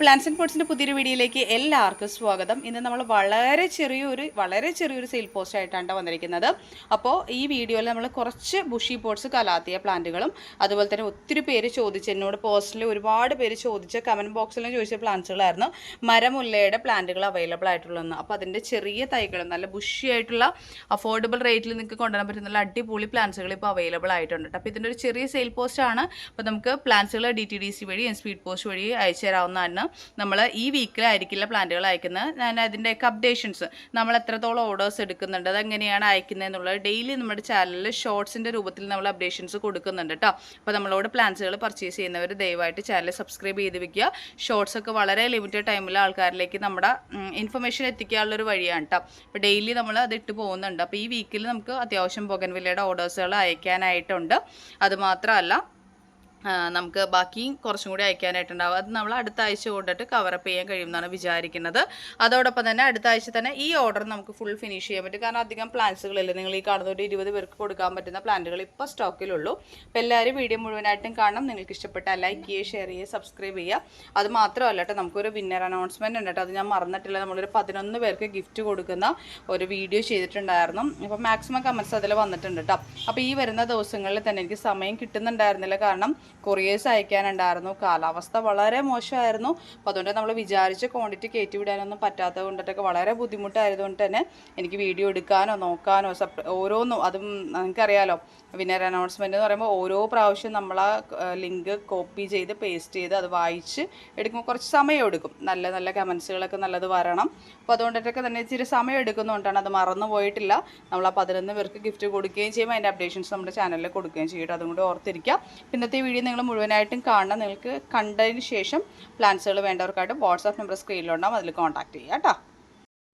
Plans and ഫുഡ്സിന്റെ പുതിയൊരു വീഡിയോയിലേക്ക് എല്ലാവർക്കും സ്വാഗതം. ഇന്ന് നമ്മൾ വളരെ ചെറിയൊരു വളരെ ചെറിയൊരു സെയിൽ പോസ്റ്റ് ആയിട്ടാണ് വന്നിരിക്കുന്നത്. അപ്പോൾ ഈ വീഡിയോയിൽ നമ്മൾ കുറച്ച് ബുഷി പോട്ട്സ് കലാത്തിയ പ്ലാന്റുകളും അതുപോലെ തന്നെ ഒത്തിരി പേര് ചോദിച്ച് എന്നോട് പോസ്റ്റിൽ ഒരുപാട് പേര് ചോദിച്ച കമന്റ് ബോക്സിലും ചോദിച്ച പ്ലാന്റ്സുകളായിരുന്നു മരമുല്ലയുടെ പ്ലാന്റുകൾ അവൈലബിൾ ആയിട്ടുള്ളതെന്ന് അപ്പോൾ അതിന്റെ ചെറിയ തൈകളും നല്ല ബുഷി ആയിട്ടുള്ള അഫോർഡബിൾ റേറ്റിൽ നിങ്ങൾക്ക് കൊണ്ടുവരാൻ പറ്റുന്ന നല്ല അടിപൊളി പ്ലാന്റ്സുകൾ ഇപ്പോൾ അവൈലബിൾ ആയിട്ടുണ്ട് അപ്പോൾ ഇതിന്റെ ഒരു ചെറിയ സെയിൽ പോസ്റ്റ് ആണ്. അപ്പോൾ നമുക്ക് പ്ലാന്റ്സുകൾ ഡി ടി ഡി സി വഴി സ്പീഡ് പോസ്റ്റ് വഴി അയച്ചു തരാവുന്നതാണ് നമ്മൾ ഈ വീക്കിലായിരിക്കില്ല പ്ലാന്റുകൾ അയക്കുന്നത് ഞാൻ അതിന്റെയൊക്കെ അപ്ഡേഷൻസ് നമ്മൾ എത്രത്തോളം ഓർഡേഴ്സ് എടുക്കുന്നുണ്ട് അതെങ്ങനെയാണ് അയക്കുന്നത് എന്നുള്ളത് ഡെയിലി നമ്മുടെ ചാനലിൽ ഷോർട്സിന്റെ രൂപത്തിൽ നമ്മൾ അപ്ഡേഷൻസ് കൊടുക്കുന്നുണ്ട് കേട്ടോ അപ്പോൾ നമ്മളോട് പ്ലാൻസുകൾ പർച്ചേസ് ചെയ്യുന്നവർ ദയവായിട്ട് ചാനൽ സബ്സ്ക്രൈബ് ചെയ്ത് വെക്കുക. ഷോർട്സ് ഒക്കെ വളരെ ലിമിറ്റഡ് ടൈമിൽ ആൾക്കാരിലേക്ക് നമ്മുടെ ഇൻഫർമേഷൻ എത്തിക്കാനുള്ളൊരു വഴിയാണ് കേട്ടോ അപ്പോൾ ഡെയിലി നമ്മൾ അത് ഇട്ട് പോകുന്നുണ്ട്. അപ്പോൾ ഈ വീക്കിൽ നമുക്ക് അത്യാവശ്യം ബൊഗൻവില്ലയുടെ ഓർഡേഴ്സുകൾ അയക്കാനായിട്ടുണ്ട്. അതുമാത്രമല്ല നമുക്ക് ബാക്കിയും കുറച്ചും കൂടി അയക്കാനായിട്ടുണ്ടാവും. അത് നമ്മൾ അടുത്ത ആഴ്ച കൊണ്ടിട്ട് കവറപ്പ് ചെയ്യാൻ കഴിയുമെന്നാണ് വിചാരിക്കുന്നത്. അതോടൊപ്പം തന്നെ അടുത്ത ആഴ്ച തന്നെ ഈ ഓർഡർ നമുക്ക് ഫുൾ ഫിനിഷ് ചെയ്യാൻ പറ്റും. കാരണം അധികം പ്ലാന്റ്സുകളില്ല നിങ്ങൾ ഈ കാണുന്ന ഒരു ഇരുപത് പേർക്ക് കൊടുക്കാൻ പറ്റുന്ന പ്ലാന്റുകൾ ഇപ്പോൾ സ്റ്റോക്കിലുള്ളൂ അപ്പോൾ എല്ലാവരും വീഡിയോ മുഴുവനായിട്ടും കാണണം. നിങ്ങൾക്ക് ഇഷ്ടപ്പെട്ട ലൈക്ക് ചെയ്യുക ഷെയർ ചെയ്യുക സബ്സ്ക്രൈബ് ചെയ്യുക. അത് മാത്രമല്ല കേട്ടോ നമുക്കൊരു വിന്നർ അനൗൺസ്മെന്റ് ഉണ്ട് അത് ഞാൻ മറന്നിട്ടില്ല. നമ്മളൊരു പതിനൊന്ന് പേർക്ക് ഗിഫ്റ്റ് കൊടുക്കുന്ന ഒരു വീഡിയോ ചെയ്തിട്ടുണ്ടായിരുന്നു. അപ്പോൾ മാക്സിമം കമൻസ് അതിൽ വന്നിട്ടുണ്ട് കേട്ടോ. അപ്പോൾ ഈ വരുന്ന ദിവസങ്ങളിൽ തന്നെ എനിക്ക് സമയം കിട്ടുന്നുണ്ടായിരുന്നില്ല. കാരണം കൊറിയേഴ്സ് അയക്കാനുണ്ടായിരുന്നു. കാലാവസ്ഥ വളരെ മോശമായിരുന്നു. അപ്പോൾ അതുകൊണ്ട് നമ്മൾ വിചാരിച്ച ക്വാണ്ടിറ്റി കയറ്റി വിടാനൊന്നും പറ്റാത്തത് കൊണ്ടിട്ടൊക്കെ വളരെ ബുദ്ധിമുട്ടായതുകൊണ്ട് തന്നെ എനിക്ക് വീഡിയോ എടുക്കാനോ നോക്കാനോ ഓരോന്നും അതും നിങ്ങൾക്കറിയാലോ. വിന്നർ അനൗൺസ്മെന്റ് എന്ന് പറയുമ്പോൾ ഓരോ പ്രാവശ്യം നമ്മൾ ആ ലിങ്ക് കോപ്പി ചെയ്ത് പേസ്റ്റ് ചെയ്ത് അത് വായിച്ച് എടുക്കുമ്പോൾ കുറച്ച് സമയം എടുക്കും. നല്ല നല്ല കമൻസുകളൊക്കെ നല്ലത് വരണം. അപ്പോൾ അതുകൊണ്ടിട്ടൊക്കെ തന്നെ ഇച്ചിരി സമയം എടുക്കുന്നതുകൊണ്ടാണ് അത് മറന്നു പോയിട്ടില്ല. നമ്മൾ ആ പതിനൊന്ന് പേർക്ക് ഗിഫ്റ്റ് കൊടുക്കുകയും ചെയ്യുമ്പോൾ അതിന്റെ അപ്ഡേഷൻസ് നമ്മുടെ ചാനലിൽ കൊടുക്കുകയും ചെയ്യും. അതും കൂടി ഓർത്തിരിക്കുക ഇന്നത്തെ വീഡിയോ നിങ്ങൾ മുഴുവനായിട്ടും കാണണം. നിങ്ങൾക്ക് കണ്ടതിന് ശേഷം പ്ലാൻസുകൾ വേണ്ടവർക്കായിട്ട് വാട്സാപ്പ് നമ്പർ സ്ക്രീനിലുണ്ടാവും അതിൽ കോൺടാക്ട് ചെയ്യുക കേട്ടോ.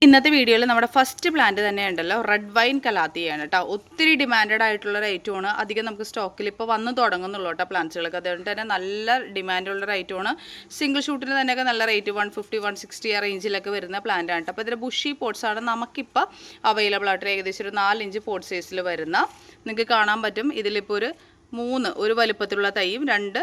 ഇന്നത്തെ വീഡിയോയിൽ നമ്മുടെ ഫസ്റ്റ് പ്ലാന്റ് തന്നെ ഉണ്ടല്ലോ. റെഡ് വൈൻ കലാത്തിയാണ് കേട്ടോ. ഒത്തിരി ഡിമാൻഡഡ് ആയിട്ടുള്ള റേറ്റുമാണ് അധികം നമുക്ക് സ്റ്റോക്കിൽ ഇപ്പോൾ വന്ന് തുടങ്ങുന്നുള്ളൂ കേട്ടോ പ്ലാന്റ്സുകൾക്ക് അതുകൊണ്ട് തന്നെ നല്ല ഡിമാൻഡുള്ള റേറ്റുമാണ് സിംഗിൾ ഷൂട്ടിന് തന്നെയൊക്കെ നല്ല rate one fifty one sixty ആ റേഞ്ചിലൊക്കെ വരുന്ന പ്ലാന്റ് ആണ് കേട്ടോ. അപ്പോൾ ഇതിന്റെ ബുഷി പോട്ട്സ് ആണ് നമുക്കിപ്പോൾ അവൈലബിൾ ആയിട്ട് ഏകദേശം ഒരു നാലിഞ്ച് പോട്ട് സൈസിൽ വരുന്ന. നിങ്ങൾക്ക് കാണാൻ പറ്റും. ഇതിലിപ്പോൾ ഒരു മൂന്ന് ഒരു വലുപ്പത്തിലുള്ള തൈയും രണ്ട്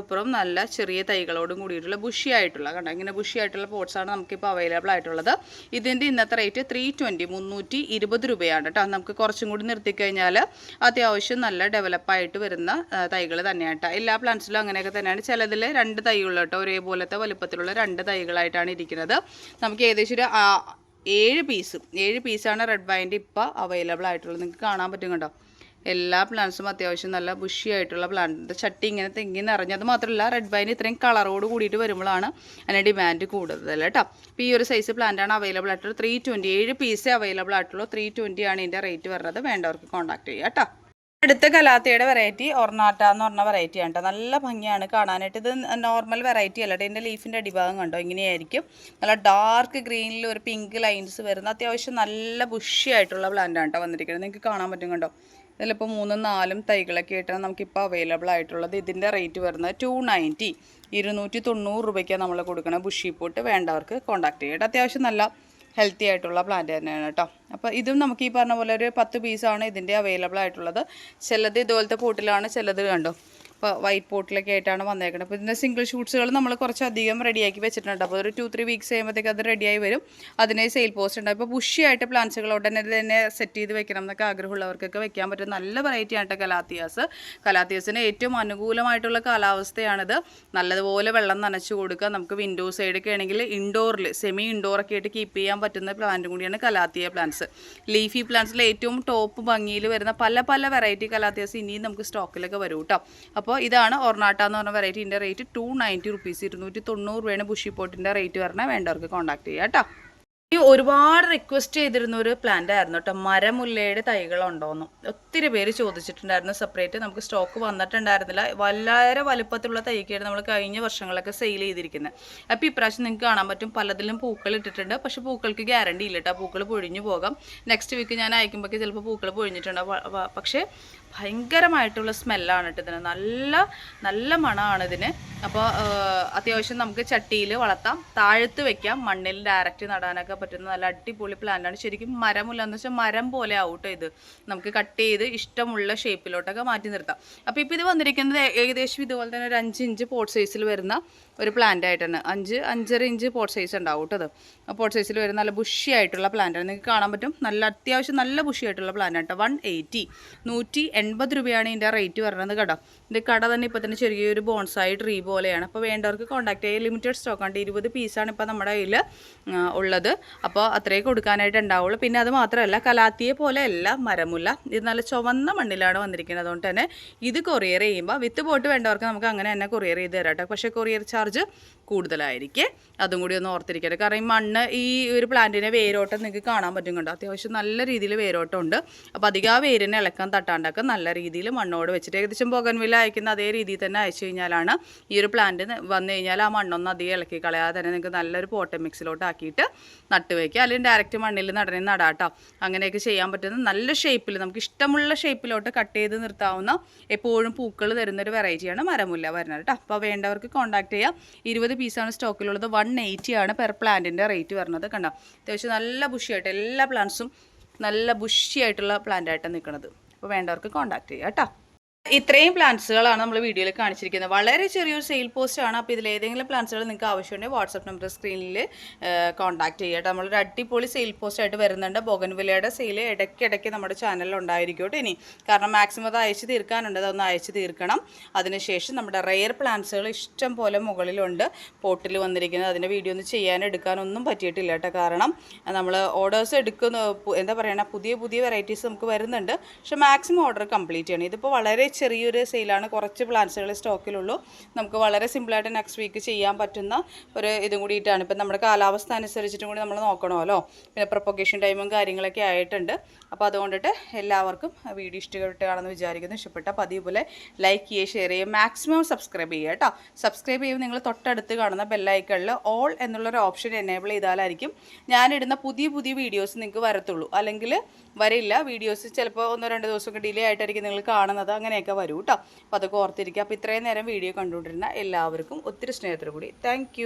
ഇപ്പുറം നല്ല ചെറിയ തൈകളോടും കൂടിയിട്ടുള്ള ബുഷിയായിട്ടുള്ള കണ്ടോ? ഇങ്ങനെ ബുഷിയായിട്ടുള്ള പോട്ട്സാണ് നമുക്കിപ്പോൾ അവൈലബിൾ ആയിട്ടുള്ളത്. ഇതിന്റെ ഇന്നത്തെ റേറ്റ് ത്രീ ട്വന്റി മുന്നൂറ്റി ഇരുപത് രൂപയാണ് കേട്ടോ. നമുക്ക് കുറച്ചും കൂടി നിർത്തിക്കഴിഞ്ഞാൽ അത്യാവശ്യം നല്ല ഡെവലപ്പായിട്ട് വരുന്ന തൈകൾ തന്നെയാണ് എല്ലാ പ്ലാന്റ്സിലും അങ്ങനെയൊക്കെ തന്നെയാണ്. ചിലതിൽ രണ്ട് തൈകളുള്ള കേട്ടോ. ഒരേപോലത്തെ വലുപ്പത്തിലുള്ള രണ്ട് തൈകളായിട്ടാണ് ഇരിക്കുന്നത്. നമുക്ക് ഏകദേശം ഒരു ഏഴ് പീസും ഏഴ് പീസാണ് റെഡ് വൈന്റെ ഇപ്പോൾ അവൈലബിൾ ആയിട്ടുള്ളത്. നിങ്ങൾക്ക് കാണാൻ പറ്റും കേട്ടോ എല്ലാ പ്ലാന്റ്സും അത്യാവശ്യം നല്ല ബുഷി ആയിട്ടുള്ള പ്ലാന്റ് ചട്ടി ഇങ്ങനെ തെങ്ങി നിറഞ്ഞത് മാത്രമല്ല റെഡ് വൈൻ ഇത്രയും കളറോട് കൂടിയിട്ട് വരുമ്പോഴാണ് അതിന് ഡിമാൻഡ് കൂടുതൽ കേട്ടോ. അപ്പോൾ ഈ ഒരു സൈസ് പ്ലാന്റാണ് അവൈലബിൾ ആയിട്ടുള്ളത്. ത്രീ ട്വന്റി ഏഴ് പീസേ അവൈലബിൾ ആയിട്ടുള്ളൂ. ത്രീ ട്വന്റി ആണ് ഇതിന്റെ റേറ്റ് വരുന്നത്. വേണ്ടവർക്ക് കോൺടാക്ട് ചെയ്യുക കേട്ടോ. അടുത്ത കലാത്തയുടെ വെറൈറ്റി ഒർണാട്ട എന്ന് പറഞ്ഞ വെറൈറ്റി ആണ് നല്ല ഭംഗിയാണ് കാണാനായിട്ട്. ഇത് നോർമൽ വെറൈറ്റി അല്ല ഇതിന്റെ ലീഫിന്റെ അടിഭാഗം കണ്ടോ? ഇങ്ങനെയായിരിക്കും. നല്ല ഡാർക്ക് ഗ്രീനിൽ ഒരു പിങ്ക് ലൈൻസ് വരുന്ന അത്യാവശ്യം നല്ല ബുഷി ആയിട്ടുള്ള പ്ലാന്റ് ആണ് കേട്ടോ വന്നിരിക്കുന്നത്. നിങ്ങൾക്ക് കാണാൻ പറ്റും കണ്ടോ? ഇതിലിപ്പോൾ മൂന്നും നാലും തൈകളൊക്കെ ആയിട്ടാണ് നമുക്കിപ്പോൾ അവൈലബിൾ ആയിട്ടുള്ളത്. ഇതിന്റെ റേറ്റ് വരുന്നത് ടു നയന്റി ഇരുന്നൂറ്റി തൊണ്ണൂറ് രൂപയ്ക്കാണ് നമ്മൾ കൊടുക്കുന്നത് ബുഷി പോട്ട് വേണ്ടവർക്ക് കോൺടാക്ട് ചെയ്യട്ടെ അത്യാവശ്യം നല്ല ഹെൽത്തി ആയിട്ടുള്ള പ്ലാന്റ് തന്നെയാണ് കേട്ടോ. അപ്പോൾ ഇതും നമുക്ക് ഈ പറഞ്ഞ പോലെ ഒരു പത്ത് പീസാണ് ഇതിന്റെ അവൈലബിൾ ആയിട്ടുള്ളത്. ചിലത് ഇതുപോലത്തെ പോട്ടിലാണ് ചിലത് കണ്ടോ? ഇപ്പോൾ വൈറ്റ് പോട്ടിലൊക്കെ ആയിട്ടാണ് വന്നേക്കുന്നത് അപ്പോൾ ഇതിന്റെ സിംഗിൾ ഷൂട്ട്സുകൾ നമ്മൾ കുറച്ചധികം റെഡിയാക്കി വെച്ചിട്ടുണ്ട്. അപ്പോൾ ഒരു ടു ത്രീ വീക്സ് കഴിയുമ്പോഴത്തേക്ക് അത് റെഡിയായി വരും. അതിന് സെയിൽ പോസ്റ്റ് ഉണ്ട്. അപ്പോൾ പുഷിയായിട്ട് പ്ലാന്റ്സുകൾ ഉടനെ തന്നെ സെറ്റ് ചെയ്ത് വെക്കണം എന്നൊക്കെ ആഗ്രഹമുള്ളവർക്കൊക്കെ വെക്കാൻ പറ്റും. നല്ല വെറൈറ്റി ആണ് കേട്ടോ കലാത്തിയാസ്. കലാത്തിയാസിന് ഏറ്റവും അനുകൂലമായിട്ടുള്ള കാലാവസ്ഥയാണിത്. നല്ലതുപോലെ വെള്ളം നനച്ചു കൊടുക്കുക. നമുക്ക് വിൻഡോ സൈഡൊക്കെ ആണെങ്കിൽ ഇൻഡോറിൽ സെമി ഇൻഡോറൊക്കെ ആയിട്ട് കീപ്പ് ചെയ്യാൻ പറ്റുന്ന പ്ലാന്റ് കൂടിയാണ് കലാത്തിയ പ്ലാന്റ്സ് ലീഫി പ്ലാന്റ്സിൽ ഏറ്റവും ടോപ്പ് ഭംഗിയിൽ വരുന്ന പല പല വെറൈറ്റി കലാത്തിയാസ് ഇനിയും നമുക്ക് സ്റ്റോക്കിലൊക്കെ വരും കേട്ടോ അപ്പോൾ ഇതാണ് ഒർണാട്ട എന്ന് പറഞ്ഞ വെറൈറ്റീന്റെ റേറ്റ് ടു നയന്റി റുപ്പീസ് ഇരുന്നൂറ്റി തൊണ്ണൂറ് രൂപയാണ് ബുഷി പോട്ടിന്റെ റേറ്റ് വരണേ വേണ്ടവർക്ക് കോൺടാക്ട് ചെയ്യാം കേട്ടോ. ഈ ഒരുപാട് റിക്വസ്റ്റ് ചെയ്തിരുന്ന ഒരു പ്ലാന്റ് ആയിരുന്നു കേട്ടോ. മരമുല്ലയുടെ തൈകളുണ്ടോന്ന്. ഒത്തിരി പേര് ചോദിച്ചിട്ടുണ്ടായിരുന്നു സെപ്പറേറ്റ് നമുക്ക് സ്റ്റോക്ക് വന്നിട്ടുണ്ടായിരുന്നില്ല. വളരെ വലുപ്പത്തിലുള്ള തൈക്കാണ് നമ്മൾ കഴിഞ്ഞ വർഷങ്ങളൊക്കെ സെയിൽ ചെയ്തിരിക്കുന്നത്. അപ്പോൾ ഇപ്രാവശ്യം നിങ്ങൾക്ക് കാണാൻ പറ്റും. പലതിലും പൂക്കൾ ഇട്ടിട്ടുണ്ട്. പക്ഷേ പൂക്കൾക്ക് ഗ്യാരണ്ടി ഇല്ല കേട്ടോ. പൂക്കൾ പൊഴിഞ്ഞു പോകാം. നെക്സ്റ്റ് വീക്ക് ഞാൻ അയക്കുമ്പോഴേക്ക് ചിലപ്പോൾ പൂക്കൾ പൊഴിഞ്ഞിട്ടുണ്ടാവും. പക്ഷേ ഭയങ്കരമായിട്ടുള്ള സ്മെല്ലാണ് കേട്ടോ ഇതിന്. നല്ല നല്ല മണമാണ് ഇതിന്. അപ്പോൾ അത്യാവശ്യം നമുക്ക് ചട്ടിയിൽ വളർത്താം. താഴത്ത് വെക്കാം. മണ്ണിൽ ഡയറക്റ്റ് നടാനൊക്കെ പറ്റുന്ന നല്ല അടിപൊളി പ്ലാന്റാണ് ശരിക്കും മരമുല്ല എന്ന് വെച്ചാൽ മരം പോലെ ആവട്ടെ ഇത്. നമുക്ക് കട്ട് ചെയ്ത് ഇഷ്ടമുള്ള ഷേപ്പിലോട്ടൊക്കെ മാറ്റി നിർത്താം. അപ്പോൾ ഇപ്പോൾ ഇത് വന്നിരിക്കുന്നത് ഏകദേശം ഇതുപോലെ തന്നെ ഒരു അഞ്ച് ഇഞ്ച് പോട്ട് സൈസിൽ വരുന്ന ഒരു പ്ലാന്റ് ആയിട്ടാണ്. അഞ്ച് അഞ്ചര ഇഞ്ച് പോട്ട് സൈസ് ഉണ്ടാവും കേട്ടോ അത് പോട്ട് സൈസിൽ വരുന്ന നല്ല ബുഷി ആയിട്ടുള്ള പ്ലാന്റാണ് നിങ്ങൾക്ക് കാണാൻ പറ്റും. നല്ല അത്യാവശ്യം നല്ല ബുഷി ആയിട്ടുള്ള പ്ലാന്റ് കേട്ടോ. വൺ എയ്റ്റി നൂറ്റി എൺപത് രൂപയാണ് ഇതിന്റെ റേറ്റ് വരുന്നത് കേട്ടോ. ഇതിന്റെ കട തന്നെ ഇപ്പോൾ തന്നെ ചെറിയൊരു ബോൺസായി ട്രീ പോലെയാണ്. അപ്പോൾ വേണ്ടവർക്ക് കോൺടാക്ട് ചെയ്യുക ലിമിറ്റഡ് സ്റ്റോക്ക് ആണ്. ഇരുപത് പീസാണ് ഇപ്പോൾ നമ്മുടെ കയ്യിൽ ഉള്ളത്. അപ്പോൾ അത്രയേ കൊടുക്കാനായിട്ട് ഉണ്ടാവുള്ളൂ. പിന്നെ അത് മാത്രമല്ല കലാത്തിയെ പോലെ അല്ല മരമുല്ല. ഇത് നല്ല ചുവന്ന മണ്ണിലാണ് വന്നിരിക്കുന്നത്. അതുകൊണ്ട് തന്നെ ഇത് കൊറിയർ ചെയ്യുമ്പോൾ വിത്ത് പോട്ട് വേണ്ടവർക്ക് നമുക്ക് അങ്ങനെ തന്നെ കൊറിയർ ചെയ്ത് തരാം കേട്ടോ. പക്ഷേ കൊറിയർ ചാർജ് കൂടുതലായിരിക്കും. അതും കൂടി ഒന്ന് ഓർത്തിരിക്കട്ടെ. കാരണം ഈ മണ്ണ് ഈ ഒരു പ്ലാന്റിനെ വേരോട്ടം നിങ്ങൾക്ക് കാണാൻ പറ്റും കണ്ടോ? അത്യാവശ്യം നല്ല രീതിയിൽ വേരോട്ടം ഉണ്ട്. അപ്പോൾ അധികം ആ വേരിനെ ഇളക്കാൻ തട്ടാണ്ടൊക്കെ നല്ല രീതിയിൽ മണ്ണോട് വെച്ചിട്ട് ഏകദേശം ബൊഗൻവില്ല അയക്കുന്ന അതേ രീതിയിൽ തന്നെ അയച്ചു കഴിഞ്ഞാലാണ് ഈ ഒരു പ്ലാന്റ് വന്നു കഴിഞ്ഞാൽ ആ മണ്ണൊന്നും അധികം ഇളക്കി കളയാതെ തന്നെ നിങ്ങൾക്ക് നല്ലൊരു പോട്ട മിക്സിലോട്ട് ആക്കിയിട്ട് നട്ട് വയ്ക്കുക അല്ലെങ്കിൽ ഡയറക്റ്റ് മണ്ണിൽ നടനെ നടാട്ടോ അങ്ങനെയൊക്കെ ചെയ്യാൻ പറ്റുന്ന നല്ല ഷേപ്പിൽ നമുക്ക് ഇഷ്ടമുള്ള ഷേപ്പിലോട്ട് കട്ട് ചെയ്ത് നിർത്താവുന്ന എപ്പോഴും പൂക്കൾ തരുന്നൊരു വെറൈറ്റിയാണ് മരമുല്ല വരുന്നത് കേട്ടോ. അപ്പോൾ വേണ്ടവർക്ക് കോൺടാക്ട് ചെയ്യാം. ഇരുപത് പീസാണ് സ്റ്റോക്കിലുള്ളത് വൺ എയ്റ്റി ആണ് പെർ പ്ലാന്റിന്റെ റേറ്റ് വരുന്നത് കണ്ടോ. അത്യാവശ്യം നല്ല ബുഷിയായിട്ട് എല്ലാ പ്ലാന്റ്സും നല്ല ബുഷിയായിട്ടുള്ള പ്ലാന്റ് ആയിട്ടാണ് നിൽക്കുന്നത് അപ്പോൾ വേണ്ടവർക്ക് കോൺടാക്ട് ചെയ്യാം കേട്ടോ. ഇത്രയും പ്ലാന്റ്സുകളാണ് നമ്മൾ വീഡിയോയിൽ കാണിച്ചിരിക്കുന്നത്. വളരെ ചെറിയൊരു സെയിൽ പോസ്റ്റ് ആണ്. അപ്പോൾ ഇതിൽ ഏതെങ്കിലും പ്ലാന്റ്സുകൾ നിങ്ങൾക്ക് ആവശ്യമുണ്ടെങ്കിൽ വാട്സപ്പ് നമ്പർ സ്ക്രീനിൽ കോൺടാക്ട് ചെയ്യുക കേട്ടോ. നമ്മളൊരു അടിപൊളി സെയിൽ പോസ്റ്റ് ആയിട്ട് വരുന്നുണ്ട്. ബോഗൻവിലയുടെ സെയിൽ ഇടയ്ക്കിടയ്ക്ക് നമ്മുടെ ചാനലിൽ ഉണ്ടായിരിക്കും കേട്ടോ ഇനി. കാരണം മാക്സിമം അത് അയച്ചു തീർക്കാനുണ്ട്. അതൊന്ന് അയച്ചു തീർക്കണം. അതിനുശേഷം നമ്മുടെ റെയർ പ്ലാന്റ്സുകൾ ഇഷ്ടം പോലെ മുകളിലുണ്ട്. പോട്ടിൽ വന്നിരിക്കുന്നത്. അതിന്റെ വീഡിയോ ഒന്നും ചെയ്യാൻ എടുക്കാനൊന്നും പറ്റിയിട്ടില്ല കേട്ടോ. കാരണം നമ്മൾ ഓർഡേഴ്സ് എടുക്കുന്ന എന്താ പറയുക പുതിയ പുതിയ വെറൈറ്റീസ് നമുക്ക് വരുന്നുണ്ട്. പക്ഷേ മാക്സിമം ഓർഡർ കംപ്ലീറ്റ് ചെയ്യണം. ഇതിപ്പോൾ വളരെ ചെറിയൊരു സെയിലാണ് കുറച്ച് പ്ലാന്റ്സുകൾ സ്റ്റോക്കിലുള്ളൂ നമുക്ക് വളരെ സിമ്പിളായിട്ട് നെക്സ്റ്റ് വീക്ക് ചെയ്യാൻ പറ്റുന്ന ഒരു ഇതും കൂടിയിട്ടാണ്. ഇപ്പം നമ്മുടെ കാലാവസ്ഥ അനുസരിച്ചിട്ടും കൂടി നമ്മൾ നോക്കണമല്ലോ. പിന്നെ പ്രൊപ്പഗേഷൻ ടൈമും കാര്യങ്ങളൊക്കെ ആയിട്ടുണ്ട്. അപ്പോൾ അതുകൊണ്ടിട്ട് എല്ലാവർക്കും വീഡിയോ ഇഷ്ടപ്പെട്ടാണെന്ന് വിചാരിക്കുന്നു. ഇഷ്ടപ്പെട്ട പതിവ് പോലെ ലൈക്ക് ചെയ്യുക ഷെയർ ചെയ്യുക. മാക്സിമം സബ്സ്ക്രൈബ് ചെയ്യുക കേട്ടോ. സബ്സ്ക്രൈബ് ചെയ്യുമ്പോൾ നിങ്ങൾ തൊട്ടടുത്ത് കാണുന്ന ബെല്ലൈക്കണിൽ ഓൾ എന്നുള്ളൊരു ഓപ്ഷൻ എനേബിൾ ചെയ്താലായിരിക്കും ഞാനിടുന്ന പുതിയ പുതിയ വീഡിയോസ് നിങ്ങൾക്ക് വരത്തുള്ളൂ. അല്ലെങ്കിൽ വരില്ല. വീഡിയോസ് ചിലപ്പോൾ ഒന്നോ രണ്ടോ ദിവസമൊക്കെ ഡിലേ ആയിട്ടായിരിക്കും നിങ്ങൾ കാണുന്നത്. അങ്ങനെയൊക്കെ വരൂ കേട്ടോ അപ്പോൾ അതൊക്കെ ഓർത്തിരിക്കുക. അപ്പോൾ ഇത്രയും നേരം വീഡിയോ കണ്ടുകൊണ്ടിരുന്ന എല്ലാവർക്കും ഒത്തിരി സ്നേഹത്തോടു കൂടി താങ്ക്